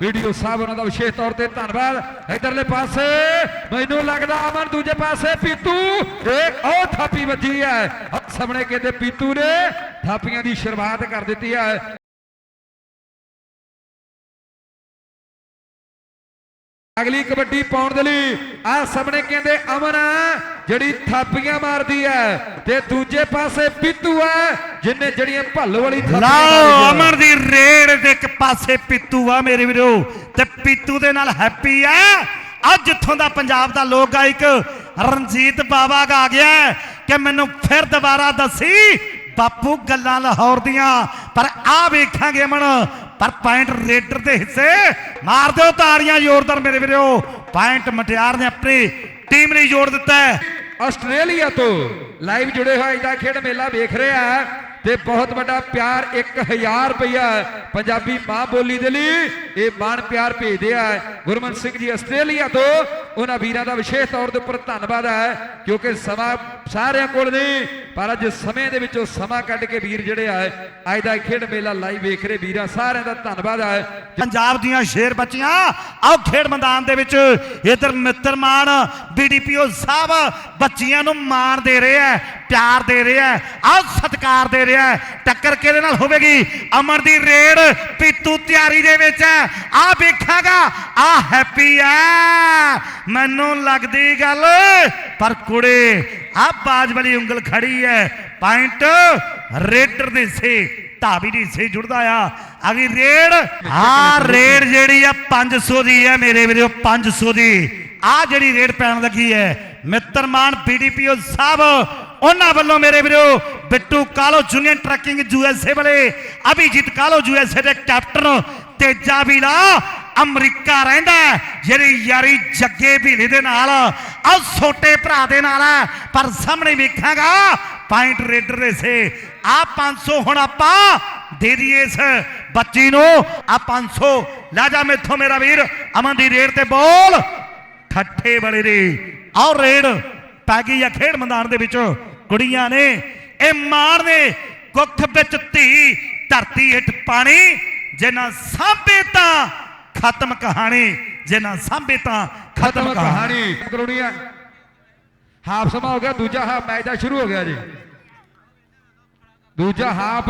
Video ਸਾਹਿਬ ਉਹਨਾਂ ਦਾ ਵਿਸ਼ੇਸ਼ ਤੌਰ ਤੇ ਧੰਨਵਾਦ। ਇਧਰਲੇ ਪਾਸੇ ਮੈਨੂੰ ਲੱਗਦਾ ਅਮਨ, ਦੂਜੇ ਪਾਸੇ ਪੀਤੂ। ਇੱਕ, ਉਹ ਥਾਪੀ ਵੱਜੀ ਹੈ। ਸਾਹਮਣੇ ਕਹਿੰਦੇ ਪੀਤੂ ਨੇ ਥਾਪੀਆਂ ਦੀ ਸ਼ੁਰੂਆਤ ਕਰ ਦਿੱਤੀ ਹੈ। ਅਗਲੀ ਕਬੱਡੀ ਪਾਉਣ ਦੇ ਲਈ ਆ ਸਾਹਮਣੇ ਕਹਿੰਦੇ ਅਮਨ। ਜਿਹੜੀ ਥਾਪੀਆਂ ਮਾਰਦੀ ਹੈ ਤੇ ਦੂਜੇ ਪਾਸੇ ਪੀਤੂ ਹੈ ਜਿੰਨੇ ਜਿਹੜੀਆਂ ਭੱਲੋ ਵਾਲੀ ਥਾਪੀਆਂ ਲਓ। ਅਮਰ ਦੀ ਰੇਡ ਦੇ ਇੱਕ ਪਾਸੇ ਪੀਤੂ ਆ ਮੇਰੇ ਵੀਰੋ ਤੇ ਪੀਤੂ ਦੇ ਨਾਲ ਹੈਪੀ ਆ ਅੱਜ ਜਿੱਥੋਂ ਦਾ ਪੰਜਾਬ ਦਾ ਲੋਕ ਗਾਇਕ ਰਣਜੀਤ ਬਾਵਾ ਗਾ ਗਿਆ ਕਿ ਮੈਨੂੰ ਫਿਰ ਦੁਬਾਰਾ ਦੱਸੀ ਬਾਪੂ ਗੱਲਾਂ ਲਾਹੌਰ ਦੀਆਂ ਪਰ ਆ ਵੇਖਾਂਗੇ ਅਮਨ ਪਰ ਪੁਆਇੰਟ ਰੇਡਰ ਦੇ ਹਿੱਸੇ ਮਾਰ ਦਿਓ ਤਾੜੀਆਂ ਜ਼ੋਰਦਾਰ ਮੇਰੇ ਵੀਰੋ। ਪੁਆਇੰਟ ਮਟਿਆਰ ਨੇ ਆਪਣੀ ਟੀਮ ਲਈ ਜੋੜ ਦਿੱਤਾ ਹੈ ਆਸਟ੍ਰੇਲੀਆ ਤੋਂ ਲਾਈਵ ਜੁੜੇ ਹੋਏ ਅੱਜ ਦਾ ਖੇਡ ਮੇਲਾ ਵੇਖ ਰਿਹਾ ਤੇ ਬਹੁਤ ਵੱਡਾ ਪਿਆਰ 1000 ਰੁਪਇਆ ਪੰਜਾਬੀ ਮਾਂ ਬੋਲੀ ਦੇ ਲਈ ਇਹ ਮਾਣ ਪਿਆਰ ਭੇਜਦੇ ਆ। ਗੁਰਮਨ ਸਿੰਘ ਜੀ ਆਸਟ੍ਰੇਲੀਆ ਤੋਂ, ਉਹਨਾਂ ਵੀਰਾਂ ਦਾ ਵਿਸ਼ੇਸ਼ ਤੌਰ ਦੇ ਉੱਪਰ ਧੰਨਵਾਦ ਹੈ, ਕਿਉਂਕਿ ਸਮਾਂ ਸਾਰਿਆਂ ਕੋਲ ਨਹੀਂ ਪਰ ਅੱਜ ਸਮੇਂ ਦੇ ਵਿੱਚੋਂ ਸਮਾਂ ਕੱਢ ਕੇ ਵੀਰ ਜਿਹੜੇ ਆ, ਅੱਜ ਦਾ ਖੇਡ ਮੇਲਾ ਲਾਈਵ ਵੇਖ ਰਹੇ ਵੀਰਾਂ ਸਾਰਿਆਂ ਦਾ ਧੰਨਵਾਦ ਹੈ। ਪੰਜਾਬ ਦੀਆਂ ਸ਼ੇਰ ਬੱਚੀਆਂ, ਆਓ ਖੇਡ ਮੈਦਾਨ ਦੇ ਵਿੱਚ, ਇਧਰ ਮਿੱਤਰ ਮਾਨ ਬੀਡੀਪੀਓ ਸਾਹਿਬ ਬੱਚੀਆਂ ਨੂੰ ਮਾਣ ਦੇ ਰਹੇ ਹੈ, ਪਿਆਰ ਦੇ ਰਹੇ ਹੈ, ਆਓ ਸਤਿਕਾਰ ਦੇ ਰਿਹਾ ਹੈ। ਟੱਕਰ ਕਿਹਦੇ ਨਾਲ ਹੋਵੇਗੀ? ਅਮਰ ਦੀ ਰੇਡ ਪੀਤੂ ਤਿਆਰੀ ਦੇ ਵਿੱਚ ਹੈ। ਆ ਵੇਖਾਗਾ ਆ ਹੈਪੀ ਹੈ ਮੈਨੂੰ ਲੱਗਦੀ ਗੱਲ, ਪਰ ਕੁੜੇ ਆ ਬਾਜ ਵਾਲੀ ਉਂਗਲ ਖੜੀ ਹੈ ਪੁਆਇੰਟ ਰੇਡਰ ਦੇ ਸੇ ਢਾਬੀ ਦੀ ਸੇ, ਜੁੜਦਾ ਆ। ਅਗੀ ਰੇਡ ਆ ਰੇਡ ਜਿਹੜੀ ਆ 500 ਦੀ ਹੈ ਮੇਰੇ ਵੀਰੋ 500 ਦੀ। ਆ ਜਿਹੜੀ ਰੇਡ ਪੈਣ ਲੱਗੀ ਹੈ ਮਿੱਤਰ ਮਾਨ ਬੀਡੀਪੀਓ ਸਾਹਿਬ, ਉਹਨਾਂ ਵੱਲੋਂ ਮੇਰੇ ਵੀਰੋ, Bittu Kalo junior trucking USA ਵਾਲੇ, ਅਭਿਜੀਤ ਕਾਲੋ ਯੂਐਸਏ ਦੇ ਕੈਪਟਨ ਤੇਜਾ ਵੀਲਾ ਅਮਰੀਕਾ ਰਹਿੰਦਾ ਜਿਹੜੀ ਯਾਰੀ ਜੱਗੇ ਭੀਲੇ ਦੇ ਨਾਲ ਆ ਛੋਟੇ ਭਰਾ ਦੇ ਨਾਲ ਪਰ ਸਾਹਮਣੇ ਵੇਖਾਂਗਾ ਪੁਆਇੰਟ ਰੇਡਰ ਦੇ ਆ 500 ਹੁਣ ਆਪਾਂ ਦੇ ਦਈਏ ਇਸ ਬੱਚੀ ਨੂੰ। ਆ 500 ਲੈ ਜਾ ਮੇਥੋਂ ਮੇਰਾ ਵੀਰ, ਅਮਨ ਦੀ ਰੇਡ ਤੇ ਬੋਲ। ਠੱਠੇ ਵਾਲੇ ਦੇ। ਆਓ ਰੇਡ ਪੈ ਗਈ ਆ ਖੇਡ ਮੈਦਾਨ ਦੇ ਵਿੱਚ। ਕੁੜੀਆਂ ਨੇ, ਇਹ ਮਾਰ ਨੇ। ਕੁੱਖ ਵਿੱਚ ਧੀ, ਧਰਤੀ ਹੇਠ ਪਾਣੀ। ਜੇ ਨਾ ਸਾਂਭੇ ਤਾਂ ਖਤਮ ਕਹਾਣੀ ਜੇ ਨਾ ਸਾਂਭੇ ਤਾਂ ਖਤਮ ਕਹਾਣੀ। ਹੈ ਹਾਫ ਸਮਾਂ ਹੋ ਗਿਆ ਦੂਜਾ ਹਾਫ ਮੈਚ ਦਾ ਸ਼ੁਰੂ ਹੋ ਗਿਆ ਜੀ। ਦੂਜਾ ਹਾਫ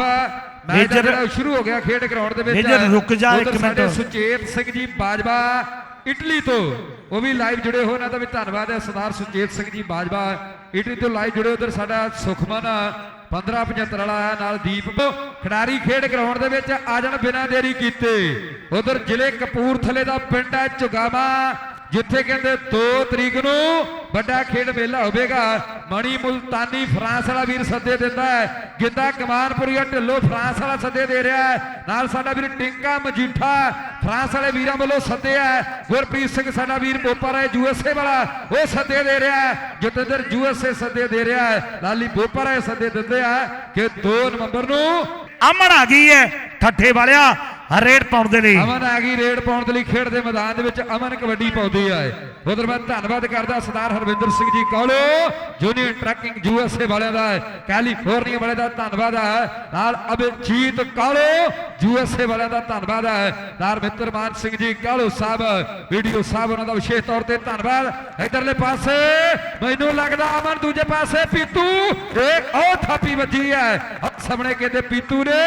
ਮੈਚ ਦਾ ਸ਼ੁਰੂ ਹੋ ਗਿਆ ਖੇਡ ਗਰਾਊਂਡ ਦੇ ਵਿੱਚ। ਮੇਜਰ ਰੁਕ ਜਾ ਇੱਕ ਮਿੰਟ। ਸੁਚੇਤ ਸਿੰਘ ਜੀ ਬਾਜਵਾ ਇਟਲੀ ਤੋਂ। ਉਹ ਵੀ ਲਾਈਵ ਜੁੜੇ ਹੋਏ ਉਹਨਾਂ ਦਾ ਵੀ ਧੰਨਵਾਦ ਹੈ। ਸਰਦਾਰ ਸੁਚੇਤ ਸਿੰਘ ਜੀ ਬਾਜਵਾ ਇਟਲੀ ਤੋਂ ਲਾਈਵ ਜੁੜੇ ਉਧਰ ਸਾਡਾ ਸੁਖਮਨ 1575 ਵਾਲਾ ਹੈ ਨਾਲ ਦੀਪ ਖਿਡਾਰੀ ਖੇਡ ਗਰਾਊਂਡ ਦੇ ਵਿੱਚ ਆ ਜਾਣ ਬਿਨਾਂ ਦੇਰੀ ਕੀਤੇ। ਉਧਰ ਜ਼ਿਲ੍ਹੇ ਕਪੂਰਥਲੇ ਦਾ ਪਿੰਡ ਹੈ ਚੁਗਾਵਾ ਜਿੱਥੇ ਕਹਿੰਦੇ 2 ਤਰੀਕ ਨੂੰ ਵੱਡਾ ਖੇਡ ਮੇਲਾ ਹੋਵੇਗਾ, ਮਣੀ ਮੁਲਤਾਨੀ ਫਰਾਂਸ ਵਾਲਾ ਵੀਰ ਸੱਦੇ ਦਿੰਦਾ ਹੈ। ਗਿੱਦਾ ਕਮਾਨਪੁਰੀਆ ਢਿੱਲੋ ਫਰਾਂਸ ਵਾਲਾ ਸੱਦੇ ਦੇ ਰਿਹਾ ਹੈ। ਨਾਲ ਸਾਡਾ ਵੀਰ ਟਿੰਕਾ ਮਜੀਠਾ ਫਰਾਂਸ ਵਾਲੇ ਵੀਰਾਂ ਵੱਲੋਂ ਸੱਦਿਆ ਹੈ। ਗੁਰਪ੍ਰੀਤ ਸਿੰਘ ਸਾਡਾ ਵੀਰ ਬੋਪਾ ਰਾਏ ਯੂਐਸਏ ਵਾਲਾ, ਉਹ ਸੱਦੇ ਦੇ ਰਿਹਾ ਹੈ। ਜਤਿੰਦਰ ਯੂਐਸਏ ਸੱਦੇ ਦੇ ਰਿਹਾ ਹੈ। ਲਾਲੀ ਬੋਪਾ ਰਾਏ ਸੱਦੇ ਦਿੰਦੇ ਆ ਕਿ 2 ਨਵੰਬਰ ਨੂੰ ਅਮਨ ਆ ਗਈ ਹੈ, ਠੱਠੇ ਵਾਲਿਆ। ਰੇਡ ਪਾਉਣ ਦੇ ਲਈ। ਅਮਨ ਆ ਗਈ ਰੇਡ ਪਾਉਣ ਦੇ ਲਈ ਖੇਡ ਦੇ ਮੈਦਾਨ ਦੇ ਵਿੱਚ। ਅਮਨ ਕਬੱਡੀ ਪਾਉਂਦੀ ਆ ਉਧਰ ਮੈਂ ਧੰਨਵਾਦ ਕਰਦਾ ਸਰਦਾਰ Harvinder Singh ji ਕੌਲੋ। Junior trucking USA ਵਾਲਿਆਂ ਦਾ ਕੈਲੀਫੋਰਨੀਆ ਵਾਲਿਆਂ ਦਾ ਧੰਨਵਾਦ ਹੈ ਨਾਲ ਅਭਿਜੀਤ ਕੌਲੋ ਯੂਐਸਏ ਵਾਲਿਆਂ ਦਾ ਧੰਨਵਾਦ ਹੈ ਨਾਲ ਮਿੱਤਰ ਮਾਨ ਸਿੰਘ ਜੀ ਕੌਲੋ ਸਾਹਿਬ, ਵੀਡੀਓ ਸਾਹਿਬ ਉਹਨਾਂ ਦਾ ਵਿਸ਼ੇਸ਼ ਤੌਰ ਤੇ ਧੰਨਵਾਦ। ਇਧਰਲੇ ਪਾਸੇ ਮੈਨੂੰ ਲੱਗਦਾ ਅਮਨ ਦੂਜੇ ਪਾਸੇ ਪੀਤੂ। ਇੱਕ ਉਹ ਥਾਪੀ ਵੱਜੀ ਹੈ। ਸਾਹਮਣੇ ਕਹਿੰਦੇ ਪੀਤੂ ਨੇ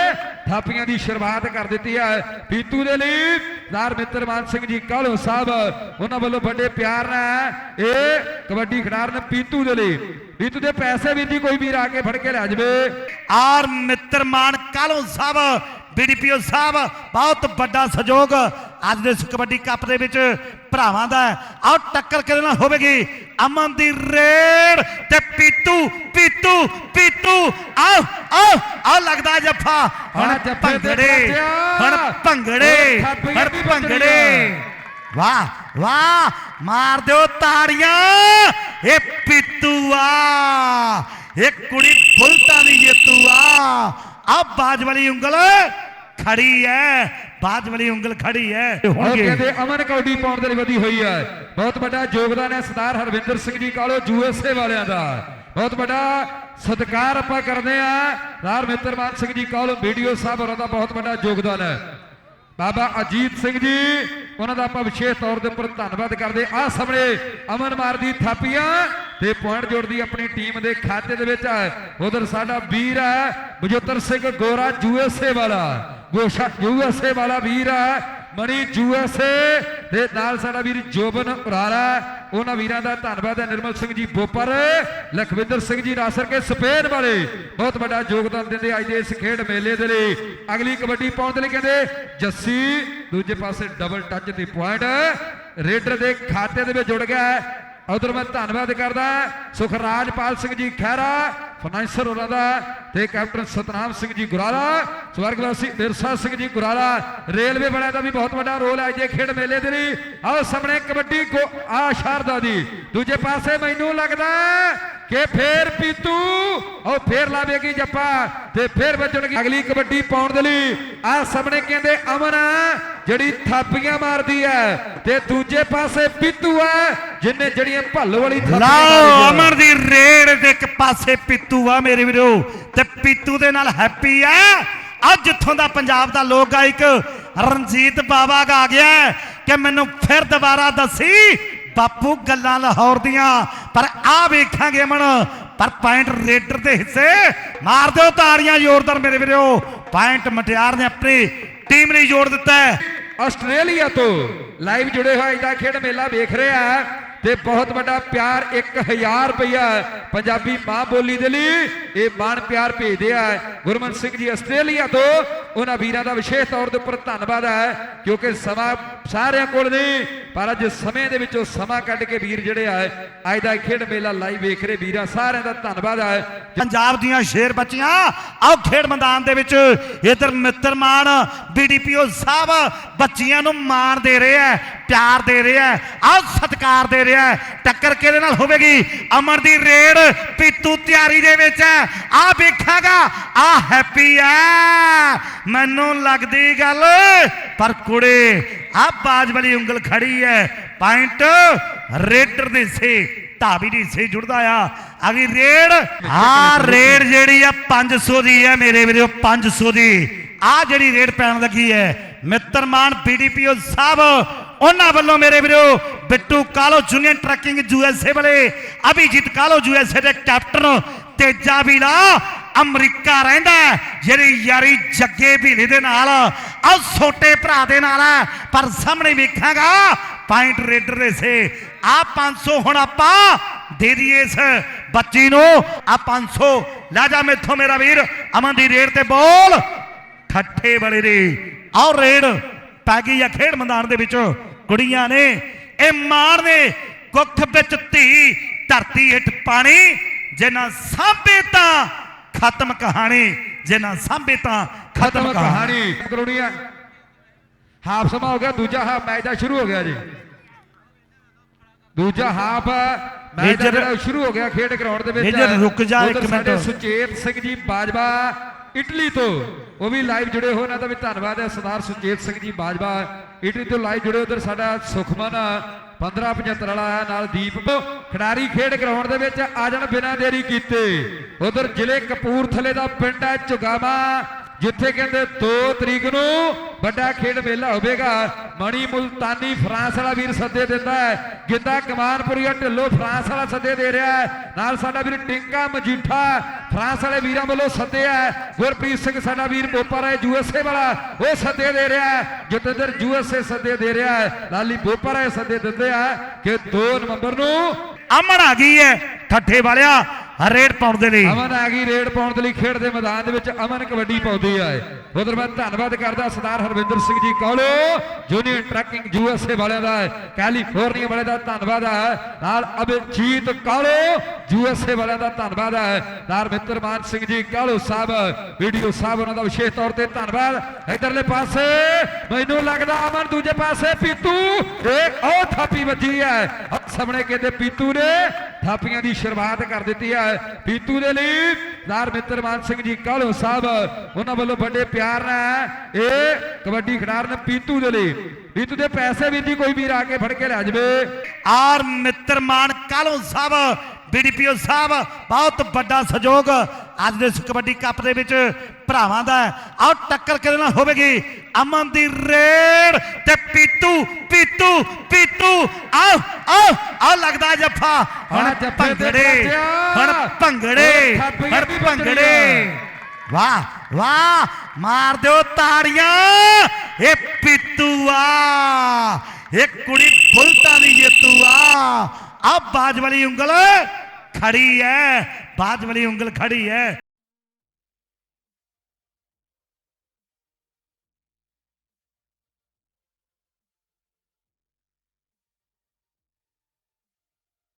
ਥਾਪੀਆਂ ਦੀ ਸ਼ੁਰੂਆਤ ਕਰ ਦਿੱਤੀ ਹੈ। ਪੀਤੂ ਦੇ ਲਈ ਸਰਦਾਰ ਮਿੱਤਰ ਮਾਨ ਸਿੰਘ ਜੀ ਕਾਲੋ ਸਾਹਿਬ, ਉਹਨਾਂ ਵੱਲੋਂ ਵੱਡੇ ਪਿਆਰ ਨਾਲ ਇਹ ਕਬੱਡੀ ਖਿਡਾਰਨ ਬੀਤੂ ਦੇ ਲਈ। ਬੀਤੂ ਦੇ ਪੈਸੇ ਵੀ ਜੀ ਕੋਈ ਵੀਰ ਆ ਕੇ ਫੜ ਕੇ ਲੈ ਜਾਵੇ। ਆਰ ਮਿੱਤਰ ਮਾਨ ਕਾਲੋ ਸਾਹਿਬ, ਬੀਡੀਪੀਓ ਸਾਹਿਬ, ਬਹੁਤ ਵੱਡਾ ਸਹਿਯੋਗ ਅੱਜ ਦੇ ਇਸ ਕਬੱਡੀ ਕੱਪ ਦੇ ਵਿੱਚ ਭਰਾਵਾਂ ਦਾ ਹੈ। ਆਓ ਟੱਕਰ ਕਿਹਦੇ ਨਾਲ ਹੋਵੇਗੀ ਅਮਨ ਦੀ ਰੇਡ ਤੇ ਪੀਤੂ ਪੀਤੂ ਪੀਤੂ ਆਓ ਆਓ ਆਓ ਲੱਗਦਾ ਜੱਫਾ ਹੁਣ ਹਾਂ, ਜੱਫੇ ਤੇ ਭੰਗੜੇ ਬੱਚਿਆ। ਹੁਣ ਭੰਗੜੇ ਉਹ ਥਾਪੀਆਂ ਹੁਣ ਵੀ ਵੱਜਣੀਆਂ। ਭੰਗੜੇ ਵਾਹ ਵਾਹ ਮਾਰ ਦਿਓ ਤਾੜੀਆਂ ਇਹ ਪੀਤੂ ਆ ਇਹ ਕੁੜੀ ਬੁਲਟਾਂ ਦੀ ਜੇਤੂ ਆ ਆ ਬਾਜ ਵਾਲੀ ਉਂਗਲ ਖੜੀ ਐ। ਬਾਜ ਵਾਲੀ ਉਂਗਲ ਖੜੀ ਐ। ਉਹ ਕਹਿੰਦੇ ਅਮਨ ਕਬੱਡੀ ਪਾਉਣ ਦੇ ਲਈ ਵਧੀ ਹੋਈ ਹੈ ਬਹੁਤ ਵੱਡਾ ਯੋਗਦਾਨ ਹੈ ਸਰਦਾਰ ਹਰਵਿੰਦਰ ਸਿੰਘ ਜੀ ਕਾਲੋ ਯੂਐਸਏ ਵਾਲਿਆਂ ਦਾ। ਬਹੁਤ ਵੱਡਾ ਸਤਿਕਾਰ ਆਪਾਂ ਕਰਦੇ ਆ। ਸਰਦਾਰ ਮਿੱਤਰ ਮਾਨ ਸਿੰਘ ਜੀ ਕਾਲੋ ਵੀਡੀਓ ਸਾਹਿਬ ਹੋਰਾਂ ਦਾ ਬਹੁਤ ਵੱਡਾ ਯੋਗਦਾਨ ਹੈ ਬਾਬਾ ਅਜੀਤ ਸਿੰਘ ਜੀ ਉਹਨਾਂ ਦਾ ਆਪਾਂ ਵਿਸ਼ੇਸ਼ ਤੌਰ ਦੇ ਉੱਪਰ ਧੰਨਵਾਦ ਕਰਦੇ ਆ। ਸਾਹਮਣੇ ਅਮਨ ਮਾਰ ਦੀ ਥਾਪੀਆਂ ਤੇ ਪੁਆਇੰਟ ਜੋੜਦੀ ਆਪਣੀ ਟੀਮ ਦੇ ਖਾਤੇ ਦੇ ਵਿੱਚ ਉਧਰ ਸਾਡਾ ਵੀਰ ਹੈ ਬਜੋਤਰ ਸਿੰਘ ਗੋਰਾ ਯੂਐਸਏ ਵਾਲਾ। ਗੋਸ਼ਾ ਯੂਐਸਏ ਵਾਲਾ ਵੀਰ ਹੈ ਮਣੀ ਯੂਐਸਏ ਤੇ ਨਾਲ ਸਾਡਾ ਵੀਰ ਜੋਬਨ ਉਰਾਲਾ ਉਹਨਾਂ ਵੀਰਾਂ ਦਾ ਧੰਨਵਾਦ ਹੈ ਨਿਰਮਲ ਸਿੰਘ ਜੀ ਬੋਪਰ, ਲਖਵਿੰਦਰ ਸਿੰਘ ਜੀ ਰਾਸਰ ਕੇ ਸਪੇਨ ਵਾਲੇ। ਬਹੁਤ ਵੱਡਾ ਯੋਗਦਾਨ ਦਿੰਦੇ ਅੱਜ ਦੇ ਇਸ ਖੇਡ ਮੇਲੇ ਦੇ ਲਈ। ਅਗਲੀ ਕਬੱਡੀ ਪਾਉਣ ਦੇ ਲਈ ਕਹਿੰਦੇ, ਜੱਸੀ, ਦੂਜੇ ਪਾਸੇ ਡਬਲ ਟੱਚ ਤੇ ਪੁਆਇੰਟ ਰੇਡਰ ਦੇ ਖਾਤੇ ਦੇ ਵਿੱਚ ਜੁੜ ਗਿਆ ਉਧਰ ਮੈਂ ਧੰਨਵਾਦ ਕਰਦਾ ਸੁਖਰਾਜਪਾਲ ਸਿੰਘ ਜੀ ਖਹਿਰਾ ਫਾਈਨੈਂਸਰ ਉਹਨਾਂ ਦਾ ਤੇ ਕੈਪਟਨ ਸਤਨਾਮ ਸਿੰਘ ਜੀ ਗੁਰਾਲਾ ਸਵਰਗਵਾਸੀ ਬਿਰਸਾ ਸਿੰਘ ਜੀ ਗੁਰਾਲਾ ਰੇਲਵੇ ਵਾਲਿਆਂ ਦਾ ਵੀ ਬਹੁਤ ਵੱਡਾ ਰੋਲ ਹੈ ਜੇ ਖੇਡ ਮੇਲੇ ਦੇ ਲਈ। ਆਹ ਸਾਹਮਣੇ ਕਬੱਡੀ ਕੋ ਆ ਸ਼ਾਰਦਾ ਦੀ। ਦੂਜੇ ਪਾਸੇ ਮੈਨੂੰ ਲੱਗਦਾ ਕਿ ਫੇਰ ਪੀਤੂ ਉਹ ਫੇਰ ਲਾਵੇਗੀ ਜੱਪਾ ਤੇ ਫੇਰ ਵੱਜਣਗੀ ਅਗਲੀ ਕਬੱਡੀ ਪਾਉਣ ਦੇ ਲਈ ਆ ਸਾਹਮਣੇ ਕਹਿੰਦੇ ਅਮਨ ਜਿਹੜੀ ਥਾਪੀਆਂ ਮਾਰਦੀ ਹੈ ਤੇ ਦੂਜੇ ਪਾਸੇ ਪੀਤੂ ਹੈ ਜਿੰਨੇ ਜਿਹੜੀਆਂ ਭੱਲ ਵਾਲੀ ਥਾਪੀਆਂ ਲਓ। ਅਮਰ ਦੀ ਰੇਡ ਦੇ ਇੱਕ ਪਾਸੇ ਪੀਤੂ ਆ ਮੇਰੇ ਵੀਰੋ ਤੇ ਪੀਤੂ ਦੇ ਨਾਲ ਹੈਪੀ ਆ ਅੱਜ ਜਿੱਥੋਂ ਦਾ ਪੰਜਾਬ ਦਾ ਲੋਕ ਗਾਇਕ ਰਣਜੀਤ ਬਾਵਾ ਗਾ ਗਿਆ ਕਿ ਮੈਨੂੰ ਫਿਰ ਦੁਬਾਰਾ ਦੱਸੀ ਬਾਪੂ ਗੱਲਾਂ ਲਾਹੌਰ ਦੀਆਂ, ਪਰ ਆ ਵੇਖਾਂਗੇ ਅਮਨ, ਪਰ ਪੁਆਇੰਟ ਰੇਡਰ ਦੇ ਹਿੱਸੇ ਮਾਰ ਦਿਓ ਤਾੜੀਆਂ ਜ਼ੋਰਦਾਰ ਮੇਰੇ ਵੀਰੋ। ਪੁਆਇੰਟ ਮਟਿਆਰ ਨੇ ਆਪਣੀ ਟੀਮ ਲਈ ਜੋੜ ਦਿੱਤਾ ਹੈ। ਆਸਟ੍ਰੇਲੀਆ ਤੋਂ ਲਾਈਵ ਜੁੜੇ ਹੋਏ ਦਾ ਖੇਡ ਮੇਲਾ ਵੇਖ ਰਿਹਾ ਹੈ ਤੇ ਬਹੁਤ ਵੱਡਾ ਪਿਆਰ 1000 ਰੁਪਇਆ ਪੰਜਾਬੀ ਮਾਂ ਬੋਲੀ ਦੇ ਲਈ ਇਹ ਮਾਣ ਪਿਆਰ ਭੇਜਦੇ ਆ। ਗੁਰਮਨ ਸਿੰਘ ਜੀ ਆਸਟ੍ਰੇਲੀਆ ਤੋਂ ਉਹਨਾਂ ਵੀਰਾਂ ਦਾ ਵਿਸ਼ੇਸ਼ ਤੌਰ ਦੇ ਉੱਪਰ ਧੰਨਵਾਦ ਹੈ, ਕਿਉਂਕਿ ਸਮਾਂ ਸਾਰਿਆਂ ਕੋਲ ਨਹੀਂ, ਪਰ ਅੱਜ ਸਮੇਂ ਦੇ ਵਿੱਚੋਂ ਸਮਾਂ ਕੱਢ ਕੇ ਵੀਰ ਜਿਹੜੇ ਆ, ਅੱਜ ਦਾ ਖੇਡ ਮੇਲਾ ਲਾਈਵ ਵੇਖ ਰਹੇ ਵੀਰਾਂ ਸਾਰਿਆਂ ਦਾ ਧੰਨਵਾਦ ਹੈ। ਪੰਜਾਬ ਦੀਆਂ ਸ਼ੇਰ ਬੱਚੀਆਂ, ਆਓ ਖੇਡ ਮੈਦਾਨ ਦੇ ਵਿੱਚ ਇਧਰ ਮਿੱਤਰ ਮਾਨ ਬੀਡੀਪੀਓ ਸਾਹਿਬ ਬੱਚੀਆਂ ਨੂੰ ਮਾਣ ਦੇ ਰਿਹਾ ਪਿਆਰ ਦੇ ਰਿਹਾ ਆਓ ਸਤਿਕਾਰ ਦੇ ਰਿਹਾ ਹੈ, ਟੱਕਰ ਕਿਹਦੇ ਨਾਲ ਹੋਵੇਗੀ? ਅਮਰ ਦੀ ਰੇਡ ਪੀਤੂ ਤਿਆਰੀ ਦੇ ਵਿੱਚ ਆ ਵੇਖਾਗਾ ਆ ਹੈਪੀ ਹੈ। ਮੈਨੂੰ ਲੱਗਦੀ ਗੱਲ, ਪਰ ਕੁੜੇ ਆ ਬਾਜ ਵਾਲੀ ਉਂਗਲ ਖੜੀ ਹੈ। ਪੁਆਇੰਟ ਰੇਡਰ ਦੇ ਸੇ ਢਾਬੀ ਦੀ ਸੇ, ਜੁੜਦਾ ਆ। ਅਗੀ ਰੇਡ ਆ ਰੇਡ ਜਿਹੜੀ ਆ 500 ਦੀ ਹੈ ਮੇਰੇ ਵੀਰੋ 500 ਦੀ। ਆ ਜਿਹੜੀ ਰੇਡ ਪੈਣ ਲੱਗੀ ਹੈ ਮਿੱਤਰ ਮਾਨ ਬੀਡੀਪੀਓ ਸਾਹਿਬ ਉਹਨਾਂ ਵੱਲੋਂ ਮੇਰੇ ਵੀਰੋ, Bittu Kalo junior trucking USA ਵਾਲੇ, ਅਭਿਜੀਤ ਕਾਲੋ ਯੂਐਸਏ ਦੇ ਕੈਪਟਨ ਤੇਜਾ ਵੀਲਾ ਅਮਰੀਕਾ ਰਹਿੰਦਾ ਜਿਹੜੀ ਯਾਰੀ ਜੱਗੇ ਭੀਲੇ ਦੇ ਨਾਲ ਆ ਛੋਟੇ ਭਰਾ ਦੇ ਨਾਲ ਪਰ ਸਾਹਮਣੇ ਵੇਖਾਂਗਾ ਪੁਆਇੰਟ ਰੇਡਰ ਦੇ ਆ 500 ਹੁਣ ਆਪਾਂ ਦੇ ਦਈਏ ਇਸ ਬੱਚੀ ਨੂੰ ਆ 500 ਲੈ ਜਾ ਮੇਥੋਂ ਮੇਰਾ ਵੀਰ, ਅਮਨ ਦੀ ਰੇਡ ਤੇ ਬੋਲ ਠੱਠੇ ਵਾਲੇ ਦੇ ਆਓ ਰੇਡ ਪੈ ਗਈ ਆ ਖੇਡ ਮੈਦਾਨ ਦੇ ਵਿੱਚ। ਕੁੜੀਆਂ ਨੇ ਇਹ ਮਾਰ ਨੇ ਕੁੱਖ ਵਿੱਚ ਧੀ ਧਰਤੀ ਹੇਠ ਪਾਣੀ ਜੇ ਨਾ ਸਾਂਭੇ ਤਾਂ ਖਤਮ ਕਹਾਣੀ ਜੇ ਨਾ ਸਾਂਭੇ ਤਾਂ ਖਤਮ ਕਹਾਣੀ। ਕਰਾਉਣੀ ਆ ਹਾਫ ਸਮਾਂ ਹੋ ਗਿਆ ਦੂਜਾ ਹਾਫ ਮੈਚ ਦਾ ਸ਼ੁਰੂ ਹੋ ਗਿਆ ਜੀ। ਦੂਜਾ ਹਾਫ ਮੈਚ ਦਾ ਜਿਹੜਾ ਸ਼ੁਰੂ ਹੋ ਗਿਆ ਖੇਡ ਗਰਾਊਂਡ ਦੇ ਵਿੱਚ। ਮੇਜਰ ਰੁਕ ਜਾ ਇੱਕ ਮਿੰਟ। ਸੁਚੇਤ ਸਿੰਘ ਜੀ ਬਾਜਵਾ ਇਟਲੀ ਤੋਂ। ਉਹ ਵੀ ਲਾਈਵ ਜੁੜੇ ਹੋਏ ਉਹਨਾਂ ਦਾ ਵੀ ਧੰਨਵਾਦ ਹੈ। ਸਰਦਾਰ ਸੁਚੇਤ ਸਿੰਘ ਜੀ ਬਾਜਵਾ ਇਟਲੀ ਤੋਂ ਲਾਈ ਜੁੜੇ ਉਧਰ ਸਾਡਾ ਸੁਖਮਨ 1575 ਵਾਲਾ ਹੈ ਨਾਲ ਦੀਪ ਖਿਡਾਰੀ ਖੇਡ ਗਰਾਊਂਡ ਦੇ ਵਿੱਚ ਆ ਜਾਣ ਬਿਨਾਂ ਦੇਰੀ ਕੀਤੇ। ਉਧਰ ਜ਼ਿਲ੍ਹੇ ਕਪੂਰਥਲੇ ਦਾ ਪਿੰਡ ਹੈ ਚੁਗਾਵਾ ਜਿੱਥੇ ਕਹਿੰਦੇ 2 ਤਰੀਕ ਨੂੰ ਵੱਡਾ ਖੇਡ ਮੇਲਾ ਹੋਵੇਗਾ। ਮਣੀ ਮੁਲਤਾਨੀ ਫਰਾਂਸ ਵਾਲਾ ਵੀਰ ਸੱਦੇ ਦਿੰਦਾ ਹੈ। ਗਿੱਦਾ ਕਮਾਨਪੁਰੀਆ ਢਿੱਲੋ ਫਰਾਂਸ ਵਾਲਾ ਸੱਦੇ ਦੇ ਰਿਹਾ ਹੈ। ਨਾਲ ਸਾਡਾ ਵੀਰ ਟਿੰਕਾ ਮਜੀਠਾ ਫਰਾਂਸ ਵਾਲੇ ਵੀਰਾਂ ਵੱਲੋਂ ਸੱਦਿਆ ਹੈ। ਗੁਰਪ੍ਰੀਤ ਸਿੰਘ ਸਾਡਾ ਵੀਰ ਬੋਪਰ ਹੈ ਯੂਐਸਏ ਵਾਲਾ, ਉਹ ਸੱਦੇ ਦੇ ਰਿਹਾ ਹੈ। ਜਤਿੰਦਰ ਯੂਐਸਏ ਸੱਦੇ ਦੇ ਰਿਹਾ ਹੈ। ਲਾਲੀ ਬੋਪਰ ਹੈ ਸੱਦੇ ਦਿੰਦੇ ਆ ਕਿ 2 ਨਵੰਬਰ ਨੂੰ ਅਮਨ ਆ ਗਈ ਹੈ। ਠੱਠੇ ਵਾਲਿਆ ਰੇਡ ਪਾਉਣ ਦੇ ਲਈ। ਅਮਨ ਆ ਗਈ ਰੇਡ ਪਾਉਣ ਦੇ ਲਈ ਖੇਡ ਦੇ ਮੈਦਾਨ ਦੇ ਵਿੱਚ। ਅਮਨ ਕਬੱਡੀ ਪਾਉਂਦੀ ਆ ਉਧਰ ਮੈਂ ਧੰਨਵਾਦ ਕਰਦਾ ਸਰਦਾਰ ਹਰਵਿੰਦਰ ਸਿੰਘ ਜੀ ਕਾਲੋ। ਜੂਨੀਅਰ ਟਰੱਕਿੰਗ ਯੂਐਸਏ ਵਾਲਿਆਂ ਦਾ ਕੈਲੀਫੋਰਨੀਆ ਵਾਲਿਆਂ ਦਾ ਧੰਨਵਾਦ ਹੈ ਨਾਲ ਅਭਿਜੀਤ ਕਾਲੋ ਯੂਐਸਏ ਵਾਲਿਆਂ ਦਾ ਧੰਨਵਾਦ ਹੈ ਨਾਲ ਮਿੱਤਰ ਮਾਨ ਸਿੰਘ ਜੀ ਕਾਲੋ ਸਾਹਿਬ, ਵੀਡੀਓ ਸਾਹਿਬ ਉਹਨਾਂ ਦਾ ਵਿਸ਼ੇਸ਼ ਤੌਰ ਤੇ ਧੰਨਵਾਦ। ਇਧਰਲੇ ਪਾਸੇ ਮੈਨੂੰ ਲੱਗਦਾ ਅਮਨ ਦੂਜੇ ਪਾਸੇ ਪੀਤੂ। ਇੱਕ ਉਹ ਥਾਪੀ ਵੱਜੀ ਹੈ। ਸਾਹਮਣੇ ਕਹਿੰਦੇ ਪੀਤੂ ਨੇ ਥਾਪੀਆਂ ਦੀ ਸ਼ੁਰੂਆਤ ਕਰ ਦਿੱਤੀ ਹੈ। ਪੀਤੂ ਦੇ ਲਈ ਸਰਦਾਰ ਮਿੱਤਰ ਮਾਨ ਸਿੰਘ ਜੀ ਕਾਲੋ ਸਾਹਿਬ, ਉਹਨਾਂ ਵੱਲੋਂ ਵੱਡੇ ਪਿਆਰ ਨਾਲ ਇਹ ਕਬੱਡੀ ਖਿਡਾਰਨ ਪੀਤੂ ਦੇ ਲਈ। ਪੀਤੂ ਦੇ ਪੈਸੇ ਵੀ ਜੀ ਕੋਈ ਵੀਰ ਆ ਕੇ ਫੜ ਕੇ ਲੈ ਜਾਵੇ। ਆਰ ਮਿੱਤਰ ਮਾਨ ਕਾਲੋ ਸਾਹਿਬ ਬੀਡੀਪੀਓ ਸਾਹਿਬ ਬਹੁਤ ਵੱਡਾ ਸਹਿਯੋਗ ਅੱਜ ਦੇ ਕਬੱਡੀ ਕੱਪ ਦੇ ਵਿੱਚ ਭਰਾਵਾਂ ਦਾ ਹੈ। ਆਓ ਟੱਕਰ ਕਿਹਦੇ ਨਾਲ ਹੋਵੇਗੀ? ਅਮਨ ਦੀ ਰੇਡ ਤੇ ਪੀਤੂ ਪੀਤੂ ਪੀਤੂ ਆਓ ਆਓ ਆਓ ਲੱਗਦਾ ਜੱਫਾ। ਹੁਣ ਆਹ ਭੰਗੜੇ। ਹੁਣ ਭੰਗੜੇ ਹੁਣ ਭੰਗੜੇ। ਵਾਹ ਵਾਹ ਮਾਰ ਦਿਓ ਤਾੜੀਆਂ। ਇਹ ਪੀਤੂ ਆ। ਇਹ ਕੁੜੀ ਬੁਲਟਾਂ ਦੀ ਜੇਤੂ ਆ। ਆ ਬਾਜ ਵਾਲੀ ਉਂਗਲ ਖੜੀ ਹੈ ਬਾਜ ਵਾਲੀ ਉਂਗਲ ਖੜੀ ਹੈ